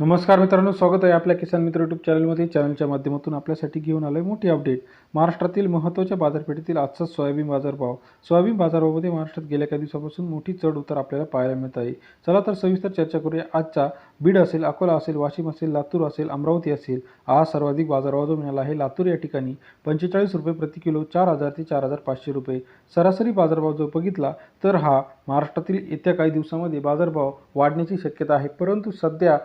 नमस्कार मित्रांनो स्वागत आहे आपल्या किसान मित्र यूट्यूब चॅनलमध्ये चॅनलच्या माध्यमातून आपल्यासाठी घेऊन आलं आहे मोठी अपडेट महाराष्ट्रातील महत्त्वाच्या बाजारपेठेतील आजचा सोयाबीन बाजारभाव. सोयाबीन बाजारभावामध्ये महाराष्ट्रात गेल्या काही दिवसापासून मोठी चढ उतार आपल्याला पाहायला मिळत आहे. चला तर सविस्तर चर्चा करूया. आजचा बीड असेल अकोला असेल वाशिम असेल लातूर असेल अमरावती असेल हा सर्वाधिक बाजारभाव जो मिळाला आहे लातूर या ठिकाणी. पंचेचाळीस रुपये प्रति किलो चार हजार ते चार हजार पाचशे रुपये. सरासरी बाजारभाव जो बघितला तर हा महाराष्ट्रातील येत्या काही दिवसामध्ये बाजारभाव वाढण्याची शक्यता आहे. परंतु सध्या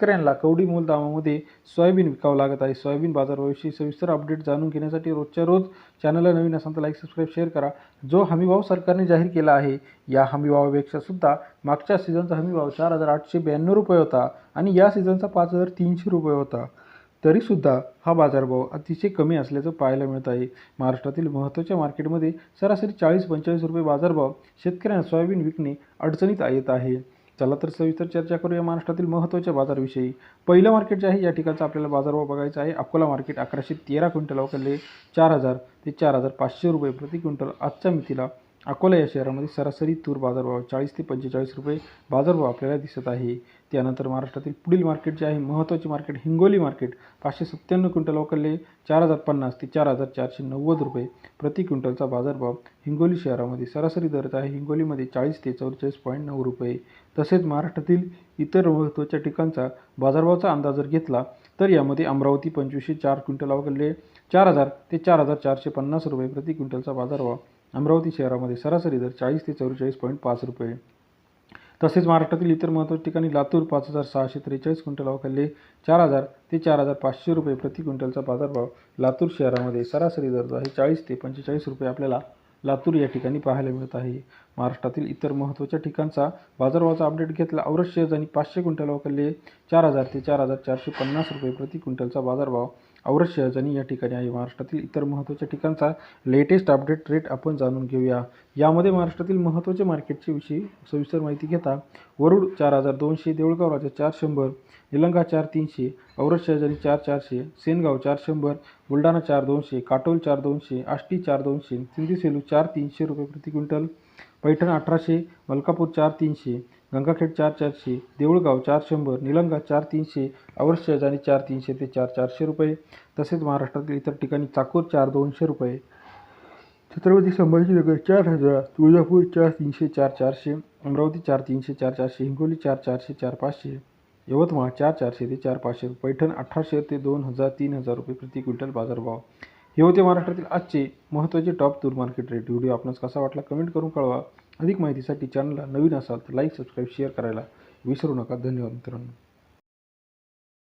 शेतकऱ्यांना कवडी मोल दामामध्ये सोयाबीन विकावं लागत आहे. सोयाबीन बाजारभावाविषयी सविस्तर अपडेट जाणून घेण्यासाठी रोजच्या रोज चॅनलला नवीन असाल तर लाईक सबस्क्राईब शेअर करा. जो हमीभाव सरकारने जाहीर केला आहे या हमीभावापेक्षा सुद्धा मागच्या सीझनचा हमीभाव चार हजार आठशे ब्याण्णव रुपये होता आणि या सीझनचा पाच हजार तीनशे रुपये होता. तरीसुद्धा हा बाजारभाव अतिशय कमी असल्याचं पाहायला मिळत आहे. महाराष्ट्रातील महत्त्वाच्या मार्केटमध्ये सरासरी चाळीस पंचेचाळीस रुपये बाजारभाव शेतकऱ्यांना सोयाबीन विकणे अडचणीत येत आहे. चला तर सविस्तर चर्चा करूया महाराष्ट्रातील महत्त्वाच्या बाजारविषयी. पहिलं मार्केट जे आहे या ठिकाणचा आपल्याला बाजारभाव बघायचा आहे. अकोला मार्केट अकराशे तेरा क्विंटल अवकलले चार हजार ते चार हजार पाचशे रुपये प्रति क्विंटल. आजच्या मितीला अकोला या शहरामध्ये सरासरी तूर बाजारभाव चाळीस ते पंचेचाळीस रुपये बाजारभाव आपल्याला दिसत आहे. त्यानंतर महाराष्ट्रातील पुढील मार्केट जे आहे महत्त्वाचे मार्केट हिंगोली मार्केट. पाचशे सत्त्याण्णव क्विंटल वकरले चार हजार पन्नास ते चार हजार चारशे नव्वद रुपये प्रति क्विंटलचा बाजारभाव हिंगोली शहरामध्ये सरासरी दर आहे. हिंगोलीमध्ये चाळीस ते चौवेचाळीस पॉईंट नऊ रुपये. तसेच महाराष्ट्रातील इतर महत्त्वाच्या ठिकाणचा बाजारभावाचा अंदाज जर घेतला तर यामध्ये अमरावती पंचवीसशे चार क्विंटल वकरले चार हजार ते चार हजार चारशे पन्नास रुपये प्रति क्विंटलचा बाजारभाव अमरावती शहरामध्ये सरासरी दर चाळीस ते चौवेचाळीस पॉईंट पाच रुपये. तसेच महाराष्ट्रातील इतर महत्त्वाच्या ठिकाणी लातूर पाच हजार सहाशे त्रेचाळीस क्विंटल अवघडले चार हजार ते चार हजार पाचशे रुपये प्रति क्विंटलचा बाजारभाव लातूर शहरामध्ये सरासरी दर जो आहे चाळीस ते पंचेचाळीस रुपये आपल्याला लातूर या ठिकाणी पाहायला मिळत आहे. महाराष्ट्रातील इतर महत्त्वाच्या ठिकाणचा बाजारभावाचा अपडेट घेतला औरत शेअर्स आणि पाचशे क्विंटल अवकलले चार हजार ते चार हजार चारशे पन्नास रुपये प्रति क्विंटलचा बाजारभाव औरत शहर आणि या ठिकाणी आहे. महाराष्ट्रातील इतर महत्त्वाच्या ठिकाणचा लेटेस्ट अपडेट रेट आपण जाणून घेऊया. यामध्ये महाराष्ट्रातील महत्त्वाच्या मार्केटच्या विषयी सविस्तर माहिती घेता. वरुड चार हजार दोनशे देऊळगाव राजा चार शंभर निलंगा चार तीनशे औरत शहजानी चार चारशे सेनगाव चार शंभर बुलढाणा चार दोनशे काटोल चार दोनशे आष्टी चार दोनशे सिंधी सेलू चार तीनशे रुपये प्रति क्विंटल पैठण अठराशे मलकापूर चार तीनशे गंगाखेड चार चारशे देऊळगाव चार शंभर निलंगा चार तीनशे औरत आणि चार तीनशे ते चार चारशे रुपये तसेच महाराष्ट्रातील इतर ठिकाणी चाकूर चार दोनशे रुपये. छत्रपती संभाजीनगर चार हजार तुळजापूर चार तीनशे चार चारशे अमरावती चार तीनशे चार चारशे हिंगोली चार चारशे चार पाचशे यवतमाळ चार चारशे ते चार पाचशे पैठण अठराशे ते दोन हजार तीन हजार रुपये प्रति क्विंटल बाजारभाव. हे होते महाराष्ट्रातील आजचे महत्त्वाचे टॉप टूर मार्केट रेट व्हिडिओ आपणास कसा वाटला कमेंट करून कळवा. अधिक माहितीसाठी चॅनलला नवीन असाल तर लाईक सबस्क्राईब शेअर करायला विसरू नका. धन्यवाद मित्रांनो.